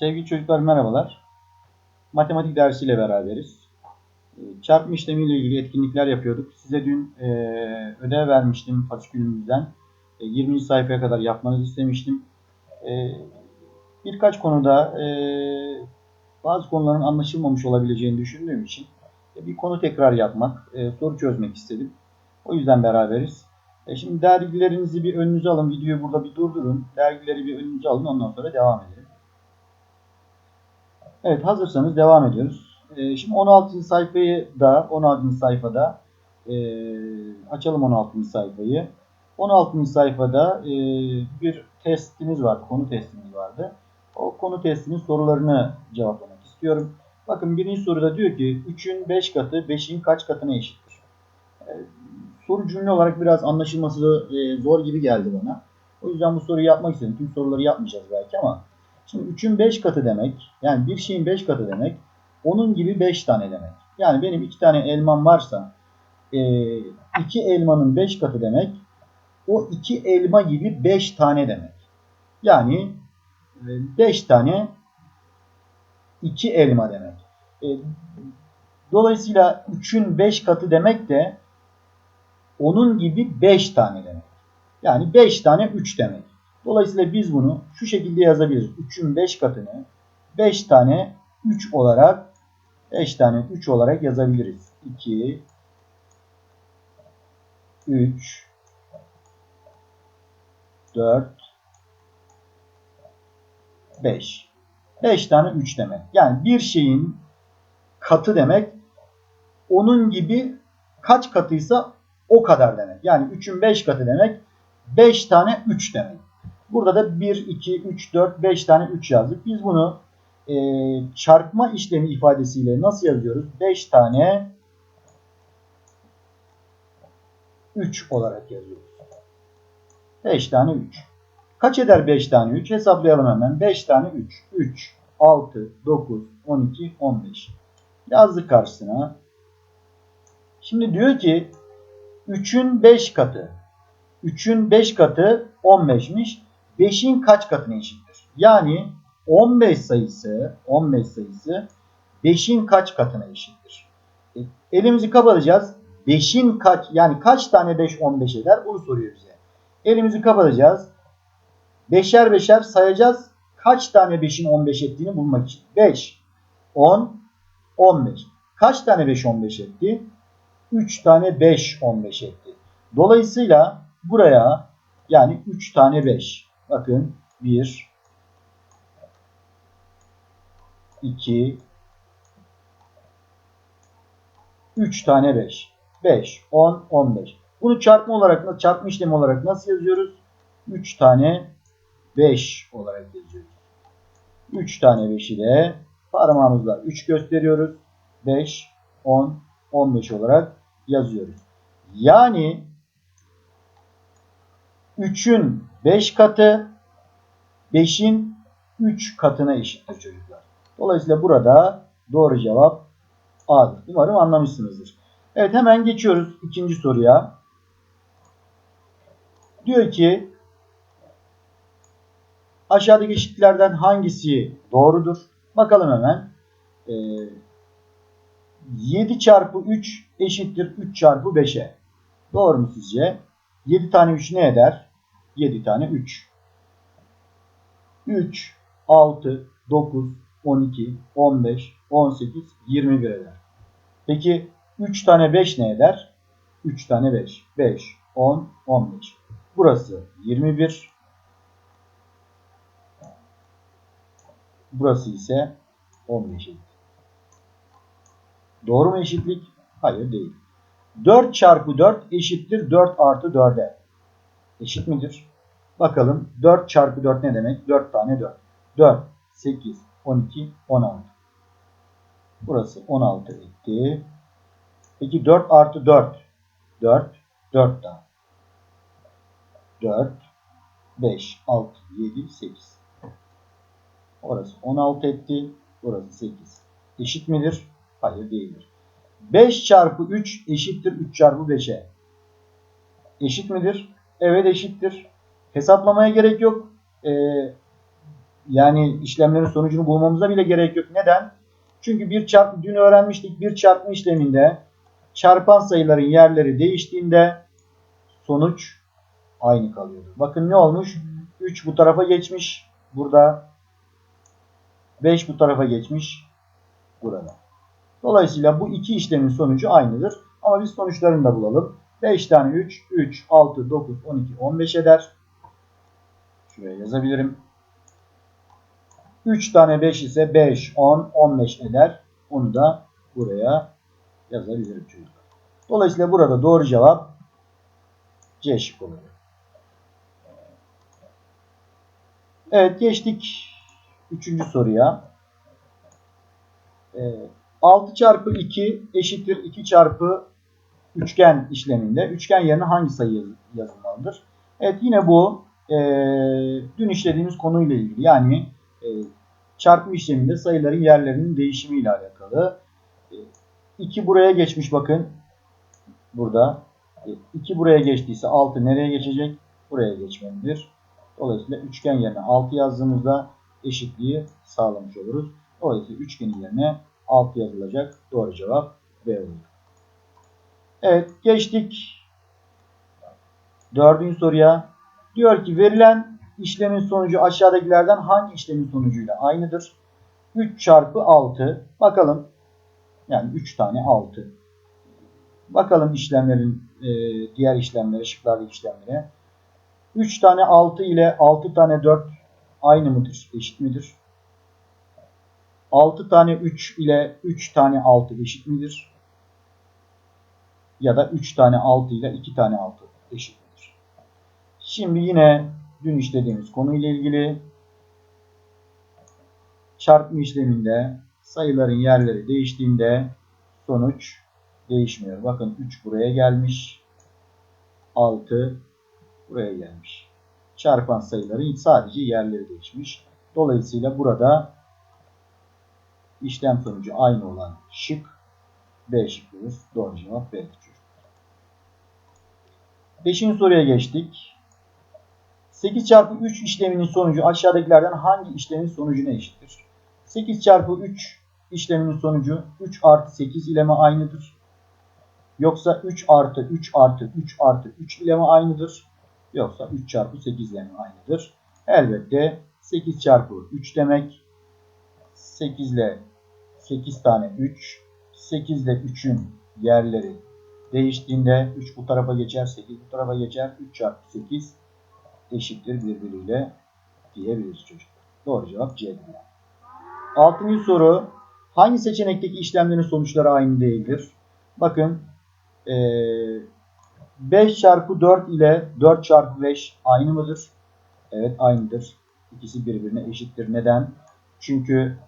Sevgili çocuklar merhabalar. Matematik dersiyle beraberiz. Ee, Çarpma işlemiyle ilgili etkinlikler yapıyorduk. Size dün e, ödev vermiştim fasikülümüzden. E, 20. sayfaya kadar yapmanızı istemiştim. E, birkaç konuda e, bazı konuların anlaşılmamış olabileceğini düşündüğüm için e, bir konu tekrar yapmak, e, soru çözmek istedim. O yüzden beraberiz. E, şimdi dergilerinizi bir önünüze alın. Videoyu burada bir durdurun. Dergileri bir önünüze alın. Ondan sonra devam edelim. Evet hazırsanız devam ediyoruz. Ee, şimdi 16. sayfayı da 16. sayfada e, açalım 16. sayfayı. 16. sayfada e, bir testimiz var. Konu testimiz vardı. O konu testinin sorularını cevaplamak istiyorum. Bakın birinci soruda diyor ki 3'ün 5 katı 5'in kaç katına eşittir? E, soru cümle olarak biraz anlaşılması zor gibi geldi bana. O yüzden bu soruyu yapmak istedim. Tüm soruları yapmayacağız belki ama Şimdi 3'ün 5 katı demek, yani bir şeyin 5 katı demek, onun gibi 5 tane demek. Yani benim 2 tane elmam varsa, 2 elmanın 5 katı demek, o 2 elma gibi 5 tane demek. Yani 5 tane 2 elma demek. E, Dolayısıyla 3'ün 5 katı demek de onun gibi 5 tane demek. Yani 5 tane 3 demek. Dolayısıyla biz bunu şu şekilde yazabiliriz. 3'ün 5 katını 5 tane 3 olarak 5 tane 3 olarak yazabiliriz. 2 3 4 5 5 tane 3 demek. Yani bir şeyin katı demek onun gibi kaç katıysa o kadar demek. Yani 3'ün 5 katı demek 5 tane 3 demek. Burada da 1, 2, 3, 4, 5 tane 3 yazdık. Biz bunu e, çarpma işlemi ifadesiyle nasıl yazıyoruz? 5 tane 3 olarak yazıyoruz. 5 tane 3. Kaç eder 5 tane 3? Hesaplayalım hemen. 5 tane 3. 3, 6, 9, 12, 15. Yazdık karşısına. Şimdi diyor ki 3'ün 5 katı. 3'ün 5 katı 15'miş. 5'in kaç katına eşittir? Yani 15 sayısı 15 sayısı 5'in kaç katına eşittir? E, elimizi kapatacağız. 5'in kaç yani kaç tane 5 15 eder? Bunu soruyor bize. Elimizi kapatacağız. Beşer beşer sayacağız. Kaç tane 5'in 15 ettiğini bulmak için. 5, 10, 15. Kaç tane 5 15 etti? 3 tane 5 15 etti. Dolayısıyla buraya yani 3 tane 5. Bakın 1 2 3 tane 5. 5, 10, 15. Bunu çarpma olarak, çarpma işlemi olarak nasıl yazıyoruz? 3 tane 5 olarak yazıyoruz. 3 tane 5'i de parmağımızla 3 gösteriyoruz. 5, 10, 15 olarak yazıyoruz. Yani 3'ün 5 katı 5'in 3 katına eşittir çocuklar. Dolayısıyla burada doğru cevap A'dır. Umarım anlamışsınızdır. Evet hemen geçiyoruz ikinci soruya. Diyor ki aşağıdaki eşitliklerden hangisi doğrudur? Bakalım hemen. Ee, 7 çarpı 3 eşittir 3 çarpı 5'e. Doğru mu sizce? 7 tane 3 ne eder? 7 tane 3. 3, 6, 9, 12, 15, 18, 21 eder. Peki 3 tane 5 ne eder? 3 tane 5. 5, 10, 15. Burası 21. Burası ise 15 eşit. Doğru mu eşitlik? Hayır değil. 4 çarpı 4 eşittir 4 artı 4'e. Eşit midir? Bakalım 4 çarpı 4 ne demek? 4 tane 4. 4, 8, 12, 16. Burası 16 etti. Peki 4 artı 4. 4, 4 daha. 4, 5, 6, 7, 8. Orası 16 etti. Burası 8. Eşit midir? Hayır değildir. 5 çarpı 3 eşittir 3 çarpı 5'e. Eşit midir? Evet eşittir. Hesaplamaya gerek yok. Ee, yani işlemlerin sonucunu bulmamıza bile gerek yok. Neden? Çünkü bir çarpı dün öğrenmiştik bir çarpma işleminde çarpan sayıların yerleri değiştiğinde sonuç aynı kalıyordu. Bakın ne olmuş? 3 bu tarafa geçmiş. Burada 5 bu tarafa geçmiş. Burada. Dolayısıyla bu iki işlemin sonucu aynıdır. Ama biz sonuçlarını da bulalım. 5 tane 3, 3, 6, 9, 12, 15 eder. Şuraya yazabilirim. 3 tane 5 ise 5, 10, 15 eder. Onu da buraya yazabilirim çocuklar. Dolayısıyla burada doğru cevap C şıkkı oluyor. Evet geçtik 3. soruya. Ee, 6 çarpı 2 eşittir 2 çarpı üçgen işleminde üçgen yerine hangi sayı yaz- yazılmalıdır? Evet yine bu e, dün işlediğimiz konuyla ilgili yani e, çarpım işleminde sayıların yerlerinin değişimiyle alakalı. 2 buraya geçmiş bakın. Burada. 2 buraya geçtiyse 6 nereye geçecek? Buraya geçmelidir. Dolayısıyla üçgen yerine 6 yazdığımızda eşitliği sağlamış oluruz. Dolayısıyla üçgenin yerine 6 yazılacak. Doğru cevap B olur. Evet geçtik. Dördüncü soruya. Diyor ki verilen işlemin sonucu aşağıdakilerden hangi işlemin sonucuyla aynıdır? 3 çarpı 6. Bakalım. Yani 3 tane 6. Bakalım işlemlerin e, diğer işlemlere, şıklardaki işlemlere. 3 tane 6 ile 6 tane 4 aynı mıdır? Eşit midir? 6 tane 3 ile 3 tane 6 eşit midir? Ya da 3 tane 6 ile 2 tane 6 eşit? Şimdi yine dün işlediğimiz konuyla ilgili çarpma işleminde sayıların yerleri değiştiğinde sonuç değişmiyor. Bakın 3 buraya gelmiş. 6 buraya gelmiş. Çarpan sayıların sadece yerleri değişmiş. Dolayısıyla burada işlem sonucu aynı olan şık B şıkkıdır. Doğru cevap B'dir. Beşinci soruya geçtik. 8 çarpı 3 işleminin sonucu aşağıdakilerden hangi işlemin sonucuna eşittir? 8 çarpı 3 işleminin sonucu 3 artı 8 ile mi aynıdır? Yoksa 3 artı 3 artı 3 artı 3 ile mi aynıdır? Yoksa 3 çarpı 8 ile mi aynıdır? Elbette 8 çarpı 3 demek 8 ile 8 tane 3 8 ile 3'ün yerleri değiştiğinde 3 bu tarafa geçer 8 bu tarafa geçer 3 çarpı 8 eşittir birbiriyle diyebiliriz çocuklar. Doğru cevap C'dir. Altıncı soru hangi seçenekteki işlemlerin sonuçları aynı değildir? Bakın ee, 5 çarpı 4 ile 4 çarpı 5 aynı mıdır? Evet aynıdır. İkisi birbirine eşittir. Neden? Çünkü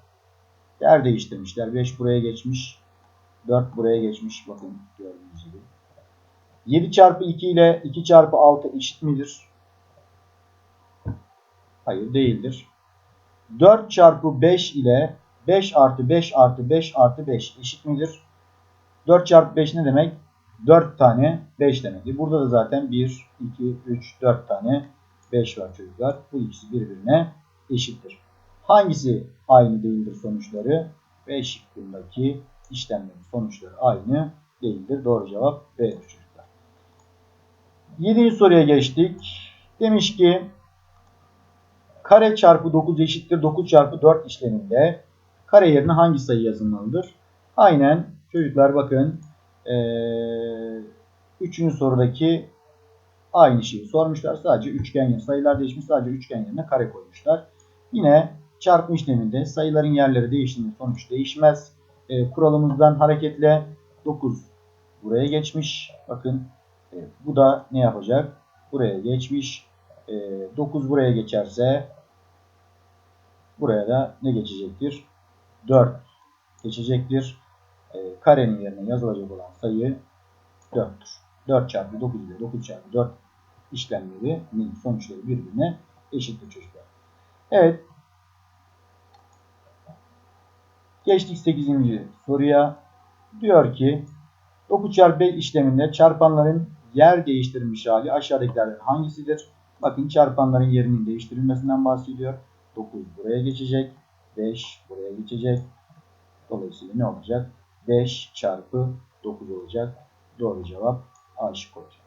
yer değiştirmişler. 5 buraya geçmiş. 4 buraya geçmiş. Bakın gördüğünüz gibi. 7 çarpı 2 ile 2 çarpı 6 eşit midir? Hayır değildir. 4 çarpı 5 ile 5 artı 5 artı 5 artı 5 eşit midir? 4 çarpı 5 ne demek? 4 tane 5 demek. Burada da zaten 1, 2, 3, 4 tane 5 var çocuklar. Bu ikisi birbirine eşittir. Hangisi aynı değildir sonuçları? B şıkkındaki işlemlerin sonuçları aynı değildir. Doğru cevap B'dir çocuklar. 7. soruya geçtik. Demiş ki kare çarpı 9 eşittir 9 çarpı 4 işleminde kare yerine hangi sayı yazılmalıdır? Aynen çocuklar bakın ee, üçüncü sorudaki aynı şeyi sormuşlar. Sadece üçgen yerine sayılar değişmiş. Sadece üçgen yerine kare koymuşlar. Yine çarpma işleminde sayıların yerleri değiştiğinde sonuç değişmez. E, kuralımızdan hareketle 9 buraya geçmiş. Bakın e, bu da ne yapacak? Buraya geçmiş. E, 9 buraya geçerse buraya da ne geçecektir? 4 geçecektir. E, karenin yerine yazılacak olan sayı 4'tür. 4 çarpı 9 ile 9 çarpı 4 işlemlerinin sonuçları birbirine eşittir çocuklar. Evet. Geçtik 8. soruya. Diyor ki 9 çarpı 5 işleminde çarpanların yer değiştirilmiş hali aşağıdakilerden hangisidir? Bakın çarpanların yerinin değiştirilmesinden bahsediyor. 9 buraya geçecek. 5 buraya geçecek. Dolayısıyla ne olacak? 5 çarpı 9 olacak. Doğru cevap A şıkkı olacak.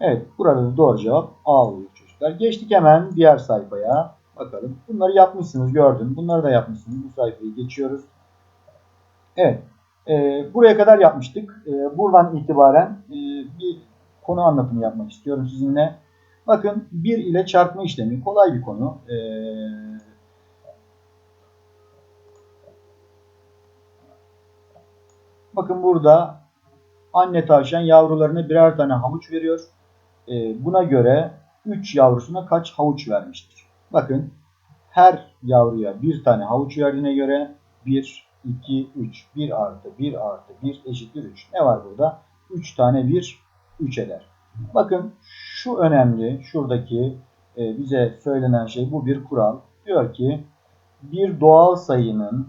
Evet burada da doğru cevap A oluyor çocuklar. Geçtik hemen diğer sayfaya. Bakalım. Bunları yapmışsınız gördüm. Bunları da yapmışsınız. Bu sayfayı geçiyoruz. Evet. E, buraya kadar yapmıştık. E, buradan itibaren e, bir konu anlatımı yapmak istiyorum sizinle. Bakın 1 ile çarpma işlemi kolay bir konu. E, bakın burada anne tavşan yavrularına birer tane havuç veriyor. E, buna göre 3 yavrusuna kaç havuç vermiştir? Bakın her yavruya bir tane havuç verdiğine göre 1, 2, 3. 1 artı 1 artı 1 eşittir 3. Ne var burada? 3 tane 1, 3 eder. Bakın şu önemli. Şuradaki e, bize söylenen şey bu bir kural. Diyor ki bir doğal sayının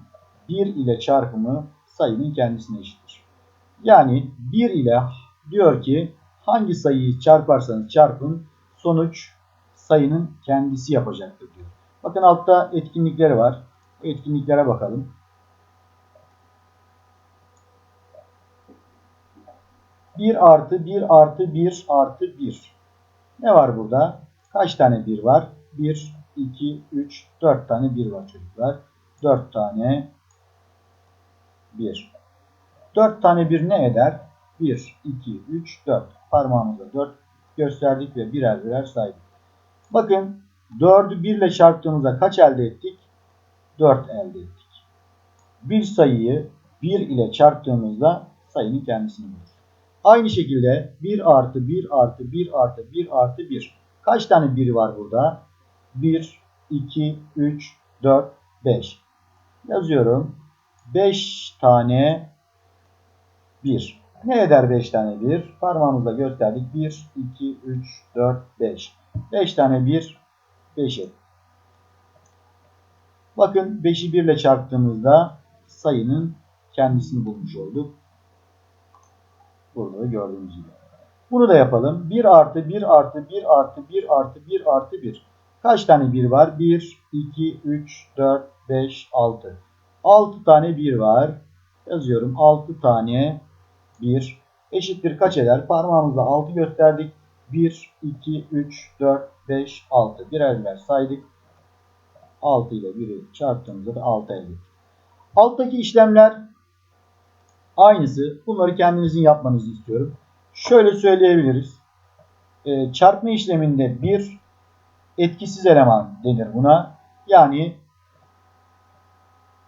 1 ile çarpımı sayının kendisine eşittir. Yani 1 ile diyor ki hangi sayıyı çarparsanız çarpın sonuç sayının kendisi yapacaktır diyor. Bakın altta etkinlikleri var. Etkinliklere bakalım. Bir artı bir artı bir artı bir. Ne var burada? Kaç tane bir var? 1, 2, 3, 4 tane bir var çocuklar. 4 tane 1. 4 tane bir ne eder? 1, 2, 3, 4. Parmağımızla 4 gösterdik ve birer birer saydık. Bakın 4'ü 1 ile çarptığımızda kaç elde ettik? 4 elde ettik. Bir sayıyı 1 ile çarptığımızda sayının kendisini buluruz. Aynı şekilde 1 artı 1 artı 1 artı 1 artı 1. Kaç tane 1 var burada? 1, 2, 3, 4, 5. Yazıyorum. 5 tane 1. Ne eder 5 tane 1? Parmağımızla gösterdik. 1, 2, 3, 4, 5. 5 tane 1, 5 et. Bakın 5'i 1 ile çarptığımızda sayının kendisini bulmuş olduk. Burada da gördüğünüz gibi. Bunu da yapalım. 1 artı 1 artı 1 artı 1 artı 1 artı 1. Kaç tane 1 var? 1, 2, 3, 4, 5, 6. 6 tane 1 var. Yazıyorum. 6 tane 1 eşittir kaç eder? Parmağımızla 6 gösterdik. 1, 2, 3, 4, 5, 6. Birer birer saydık. 6 ile 1'i çarptığımızda da 6 elde. Alttaki işlemler aynısı. Bunları kendinizin yapmanızı istiyorum. Şöyle söyleyebiliriz. E, çarpma işleminde bir etkisiz eleman denir buna. Yani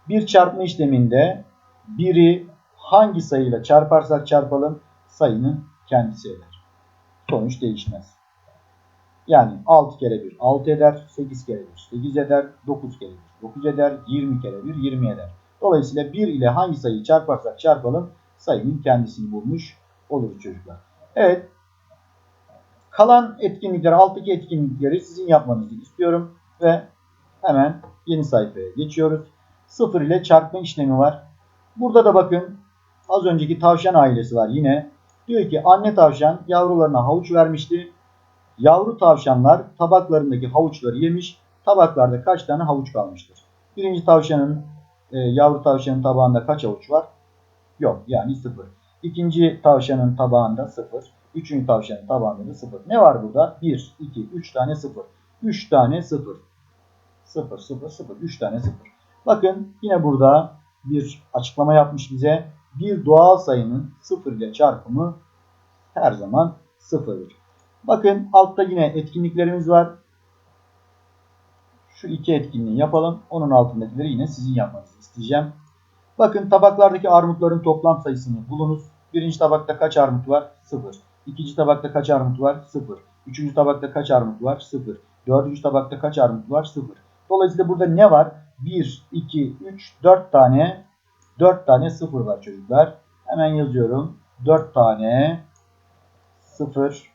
bir çarpma işleminde biri hangi sayıyla çarparsak çarpalım sayının kendisi eder. Sonuç değişmez. Yani 6 kere 1 6 eder, 8 kere 1 8 eder, 9 kere 1 9 eder, 20 kere 1 20 eder. Dolayısıyla 1 ile hangi sayıyı çarparsak çarpalım sayının kendisini bulmuş oluruz çocuklar. Evet. Kalan etkinlikleri, alttaki etkinlikleri sizin yapmanızı istiyorum ve hemen yeni sayfaya geçiyoruz. 0 ile çarpma işlemi var. Burada da bakın az önceki tavşan ailesi var yine. Diyor ki anne tavşan yavrularına havuç vermişti. Yavru tavşanlar tabaklarındaki havuçları yemiş. Tabaklarda kaç tane havuç kalmıştır? Birinci tavşanın e, yavru tavşanın tabağında kaç havuç var? Yok yani 0. İkinci tavşanın tabağında 0. Üçüncü tavşanın tabağında da 0. Ne var burada? 1, 2, 3 tane 0. 3 tane 0. 0, 0, 0. 3 tane 0. Bakın yine burada bir açıklama yapmış bize. Bir doğal sayının 0 ile çarpımı her zaman 0'dır. Bakın altta yine etkinliklerimiz var. Şu iki etkinliği yapalım. Onun altındakileri yine sizin yapmanızı isteyeceğim. Bakın tabaklardaki armutların toplam sayısını bulunuz. Birinci tabakta kaç armut var? 0. İkinci tabakta kaç armut var? 0. Üçüncü tabakta kaç armut var? 0. Dördüncü tabakta kaç armut var? 0. Dolayısıyla burada ne var? 1, 2, 3, 4 tane 4 tane 0 var çocuklar. Hemen yazıyorum. 4 tane 0.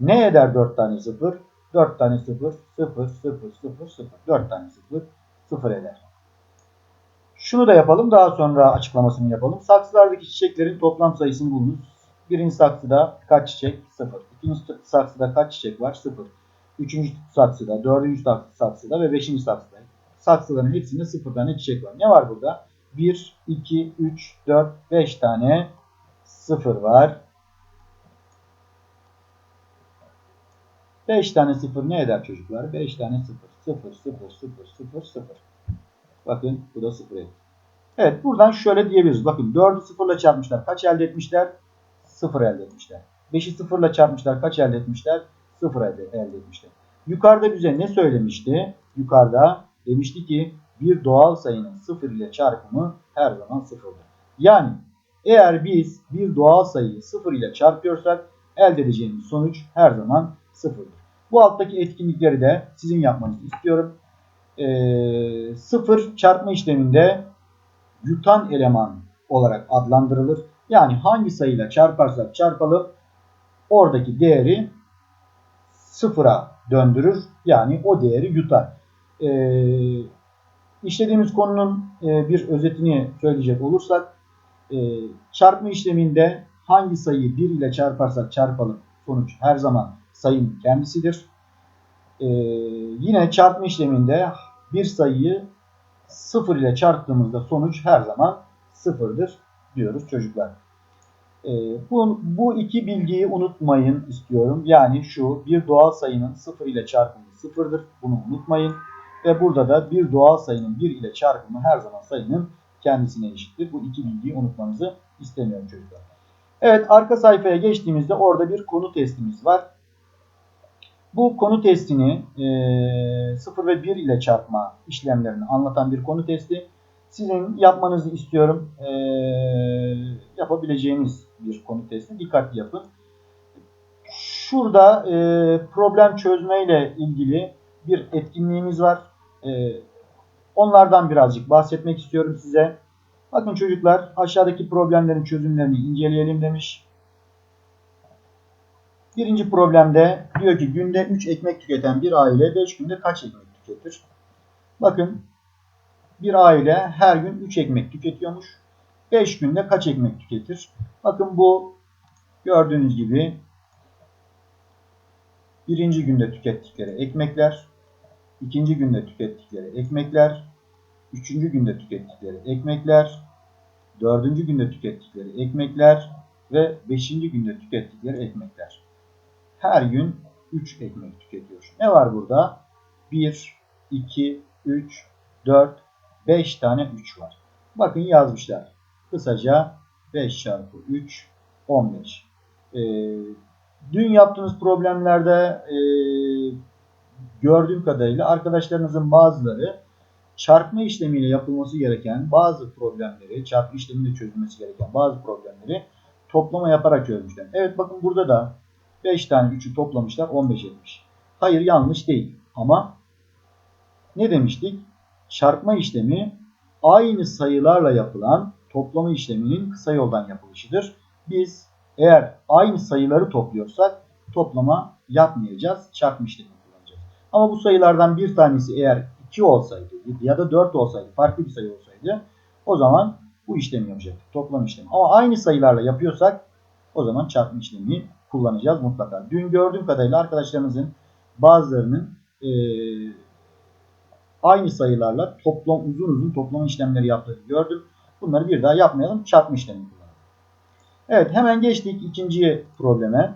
Ne eder 4 tane 0? 4 tane 0, 0, 0, 0, 0. 4 tane 0, 0 eder. Şunu da yapalım. Daha sonra açıklamasını yapalım. Saksılardaki çiçeklerin toplam sayısını bulunuz. Birinci saksıda kaç çiçek? 0. İkinci saksıda kaç çiçek var? 0. üçüncü saksıda, dördüncü saksıda ve beşinci saksıda. Saksıların hepsinde sıfır tane çiçek var. Ne var burada? 1, 2, 3, 4, 5 tane sıfır var. 5 tane sıfır ne eder çocuklar? 5 tane sıfır. 0, 0, 0, 0, 0. Bakın bu da 0 etti. Evet buradan şöyle diyebiliriz. Bakın 4'ü 0 ile çarpmışlar. Kaç elde etmişler? 0 elde etmişler. 5'i 0 ile çarpmışlar. Kaç elde etmişler? 0 elde, elde etmişler. Yukarıda bize ne söylemişti? Yukarıda demişti ki bir doğal sayının 0 ile çarpımı her zaman 0'dır. Yani eğer biz bir doğal sayıyı 0 ile çarpıyorsak elde edeceğimiz sonuç her zaman 0'dır. Bu alttaki etkinlikleri de sizin yapmanızı istiyorum. Ee, 0 çarpma işleminde yutan eleman olarak adlandırılır. Yani hangi sayıyla çarparsak çarpalım oradaki değeri sıfıra döndürür. Yani o değeri yutar. Ee, işlediğimiz konunun e, bir özetini söyleyecek olursak e, çarpma işleminde hangi sayıyı 1 ile çarparsak çarpalım sonuç her zaman sayının kendisidir. Ee, yine çarpma işleminde bir sayıyı 0 ile çarptığımızda sonuç her zaman 0'dır diyoruz çocuklar. Ee, bu, bu iki bilgiyi unutmayın istiyorum. Yani şu bir doğal sayının 0 ile çarpımı 0'dır. Bunu unutmayın. Ve burada da bir doğal sayının 1 ile çarpımı her zaman sayının kendisine eşittir. Bu iki bilgiyi unutmanızı istemiyorum çocuklar. Evet arka sayfaya geçtiğimizde orada bir konu testimiz var. Bu konu testini e, 0 ve 1 ile çarpma işlemlerini anlatan bir konu testi. Sizin yapmanızı istiyorum. E, yapabileceğiniz bir konu testi. Dikkatli yapın. Şurada e, problem çözme ile ilgili bir etkinliğimiz var. E, onlardan birazcık bahsetmek istiyorum size. Bakın çocuklar aşağıdaki problemlerin çözümlerini inceleyelim demiş. Birinci problemde diyor ki günde 3 ekmek tüketen bir aile 5 günde kaç ekmek tüketir? Bakın bir aile her gün 3 ekmek tüketiyormuş. 5 günde kaç ekmek tüketir? Bakın bu gördüğünüz gibi birinci günde tükettikleri ekmekler, ikinci günde tükettikleri ekmekler, üçüncü günde tükettikleri ekmekler, dördüncü günde tükettikleri ekmekler ve beşinci günde tükettikleri ekmekler. Her gün 3 ekmek tüketiyor. Ne var burada? 1, 2, 3, 4, 5 tane 3 var. Bakın yazmışlar. Kısaca 5 çarpı 3, 15. Ee, dün yaptığınız problemlerde e, gördüğüm kadarıyla arkadaşlarınızın bazıları çarpma işlemiyle yapılması gereken bazı problemleri, çarpma işlemiyle çözülmesi gereken bazı problemleri toplama yaparak çözmüşler. Evet bakın burada da 5 tane 3'ü toplamışlar 15 etmiş. Hayır yanlış değil ama ne demiştik? Çarpma işlemi aynı sayılarla yapılan toplama işleminin kısa yoldan yapılışıdır. Biz eğer aynı sayıları topluyorsak toplama yapmayacağız. Çarpma işlemi kullanacağız. Ama bu sayılardan bir tanesi eğer 2 olsaydı ya da 4 olsaydı farklı bir sayı olsaydı o zaman bu işlemi yapacaktık. Toplam işlemi. Ama aynı sayılarla yapıyorsak o zaman çarpma işlemi kullanacağız mutlaka. Dün gördüğüm kadarıyla arkadaşlarımızın bazılarının e, aynı sayılarla toplam uzun uzun toplama işlemleri yaptığını gördüm. Bunları bir daha yapmayalım. Çarpma işlemi kullanalım. Evet hemen geçtik ikinci probleme.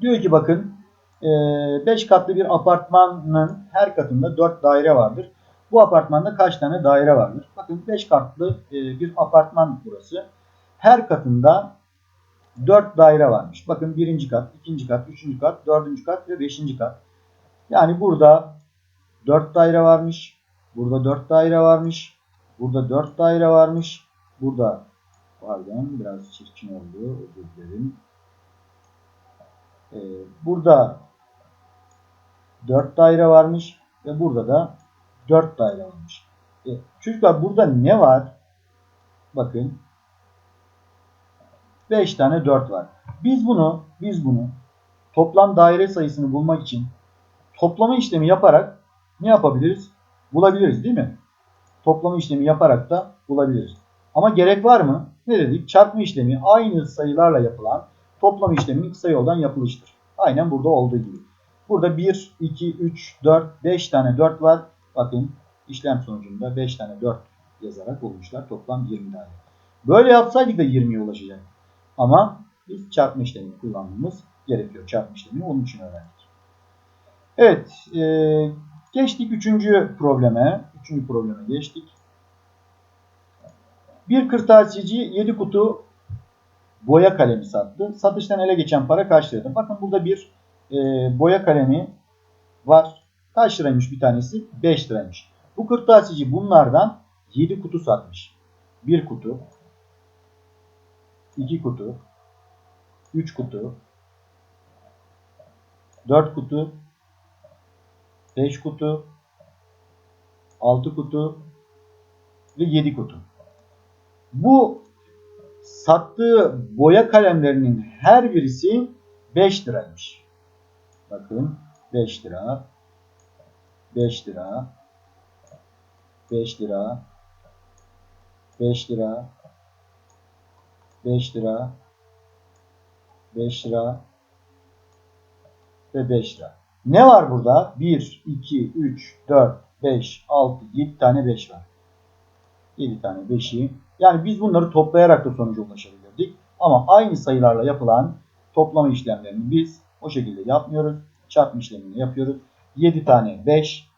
Diyor ki bakın 5 katlı bir apartmanın her katında 4 daire vardır. Bu apartmanda kaç tane daire vardır? Bakın 5 katlı bir apartman burası. Her katında 4 daire varmış. Bakın birinci kat, ikinci kat, üçüncü kat, dördüncü kat ve beşinci kat. Yani burada 4 daire varmış. Burada 4 daire varmış. Burada 4 daire varmış. Burada pardon biraz çirkin oldu. Özür dilerim. Ee, burada 4 daire varmış ve burada da 4 daire varmış. E, çocuklar burada ne var? Bakın 5 tane 4 var. Biz bunu biz bunu toplam daire sayısını bulmak için toplama işlemi yaparak ne yapabiliriz? Bulabiliriz değil mi? Toplama işlemi yaparak da bulabiliriz. Ama gerek var mı? Ne dedik? Çarpma işlemi aynı sayılarla yapılan toplama işleminin kısa yoldan yapılıştır. Aynen burada olduğu gibi. Burada 1, 2, 3, 4, 5 tane 4 var. Bakın işlem sonucunda 5 tane 4 yazarak bulmuşlar. Toplam 20 tane. Böyle yapsaydık da 20'ye ulaşacaktık. Ama biz çarpma işlemini kullanmamız gerekiyor. Çarpma işlemini onun için öğrendik. Evet. E, geçtik üçüncü probleme. Üçüncü probleme geçtik. Bir kırtasiyeci 7 kutu boya kalemi sattı. Satıştan ele geçen para kaç liraydı? Bakın burada bir e, boya kalemi var. Kaç liraymış bir tanesi? 5 liraymış. Bu kırtasiyeci bunlardan 7 kutu satmış. 1 kutu, 2 kutu, 3 kutu, 4 kutu, 5 kutu, 6 kutu ve 7 kutu. Bu sattığı boya kalemlerinin her birisi 5 liraymış. Bakın 5 lira, 5 lira, 5 lira, 5 lira, 5 lira, 5 lira ve 5 lira. Ne var burada? 1, 2, 3, 4, 5, 6, 7 tane 5 var. 7 tane 5'i. Yani biz bunları toplayarak da sonuca ulaşabilirdik. Ama aynı sayılarla yapılan toplama işlemlerini biz o şekilde yapmıyoruz. Çarpma işlemini yapıyoruz. 7 tane 5,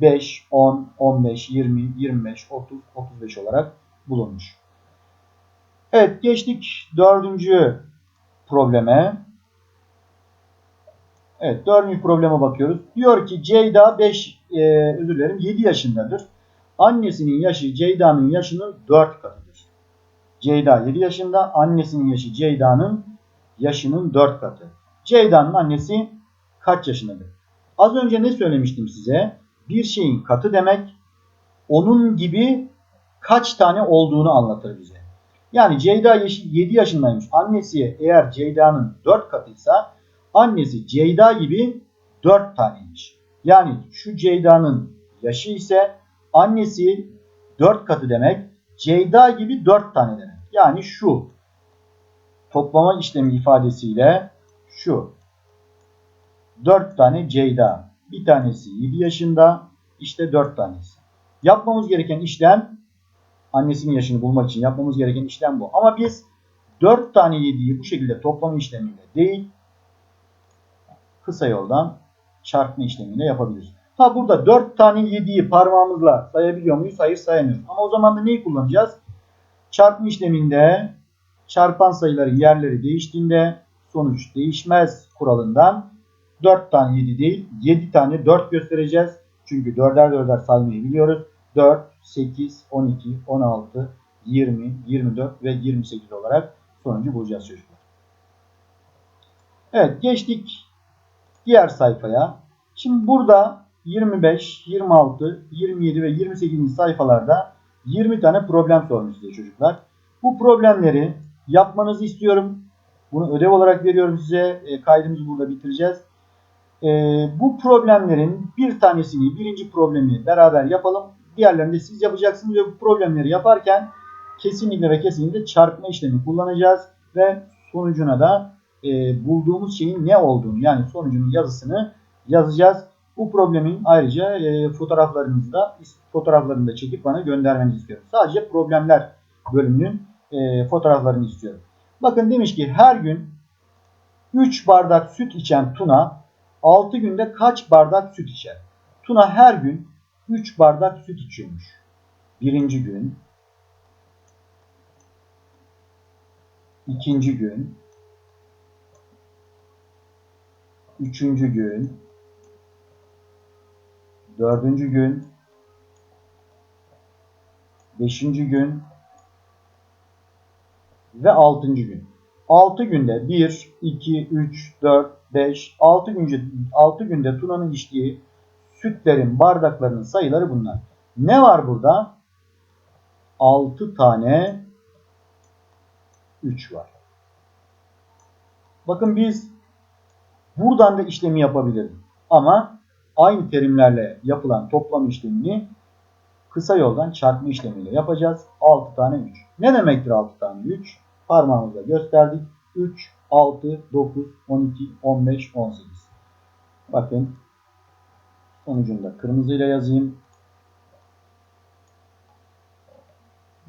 5, 10, 15, 20, 25, 30, 35 olarak bulunmuş. Evet geçtik dördüncü probleme. Evet dördüncü probleme bakıyoruz. Diyor ki Ceyda 5 e, özür dilerim 7 yaşındadır. Annesinin yaşı Ceyda'nın yaşının 4 katıdır. Ceyda 7 yaşında. Annesinin yaşı Ceyda'nın yaşının 4 katı. Ceyda'nın annesi kaç yaşındadır? Az önce ne söylemiştim size? Bir şeyin katı demek onun gibi kaç tane olduğunu anlatır bize. Yani Ceyda 7 yaşındaymış. Annesi eğer Ceyda'nın 4 katıysa annesi Ceyda gibi 4 taneymiş. Yani şu Ceyda'nın yaşı ise annesi 4 katı demek. Ceyda gibi 4 tane demek. Yani şu toplama işlemi ifadesiyle şu 4 tane Ceyda. Bir tanesi 7 yaşında. işte 4 tanesi. Yapmamız gereken işlem annesinin yaşını bulmak için yapmamız gereken işlem bu. Ama biz 4 tane 7'yi bu şekilde toplama işlemiyle değil kısa yoldan çarpma işlemiyle yapabiliriz. Ha burada 4 tane 7'yi parmağımızla sayabiliyor muyuz? Hayır sayamıyoruz. Ama o zaman da neyi kullanacağız? Çarpma işleminde çarpan sayıların yerleri değiştiğinde sonuç değişmez kuralından 4 tane 7 değil 7 tane 4 göstereceğiz. Çünkü 4'er 4'er saymayı biliyoruz. 4, 8, 12, 16, 20, 24 ve 28 olarak sonucu bulacağız çocuklar. Evet geçtik diğer sayfaya. Şimdi burada 25, 26, 27 ve 28. sayfalarda 20 tane problem sormuş size çocuklar. Bu problemleri yapmanızı istiyorum. Bunu ödev olarak veriyorum size. E, kaydımızı burada bitireceğiz. E, bu problemlerin bir tanesini, birinci problemi beraber yapalım. Diğerlerini de siz yapacaksınız ve bu problemleri yaparken kesinlikle ve kesinlikle çarpma işlemi kullanacağız. Ve sonucuna da e, bulduğumuz şeyin ne olduğunu yani sonucunun yazısını yazacağız. Bu problemin ayrıca e, fotoğraflarınızı da fotoğraflarını da çekip bana göndermenizi istiyorum. Sadece problemler bölümünün e, fotoğraflarını istiyorum. Bakın demiş ki her gün 3 bardak süt içen Tuna 6 günde kaç bardak süt içer? Tuna her gün 3 bardak süt içiyormuş. Birinci gün, ikinci gün, üçüncü gün, dördüncü gün, beşinci gün. Ve altıncı gün. 6 günde 1, 2, 3, 4, 5, 6 günde, 6 günde Tuna'nın içtiği sütlerin, bardaklarının sayıları bunlar. Ne var burada? 6 tane 3 var. Bakın biz buradan da işlemi yapabiliriz. Ama aynı terimlerle yapılan toplam işlemini kısa yoldan çarpma işlemiyle yapacağız. 6 tane 3. Ne demektir 6 tane 3? Parmağımızla gösterdik. 3, 6, 9, 12, 15, 18. Bakın sonucunda kırmızıyla yazayım.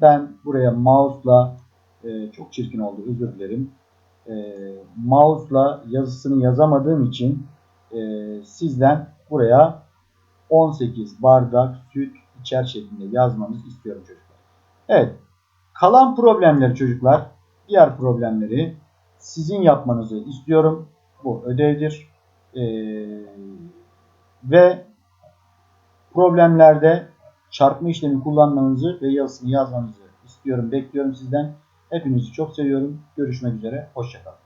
Ben buraya mouse'la e, çok çirkin oldu özür dilerim. E, mouse'la yazısını yazamadığım için e, sizden buraya 18 bardak süt içer şeklinde yazmanızı istiyorum çocuklar. Evet. Kalan problemleri çocuklar, diğer problemleri sizin yapmanızı istiyorum. Bu ödevdir. Ee, ve problemlerde çarpma işlemi kullanmanızı ve yazısını yazmanızı istiyorum. Bekliyorum sizden. Hepinizi çok seviyorum. Görüşmek üzere. Hoşçakalın.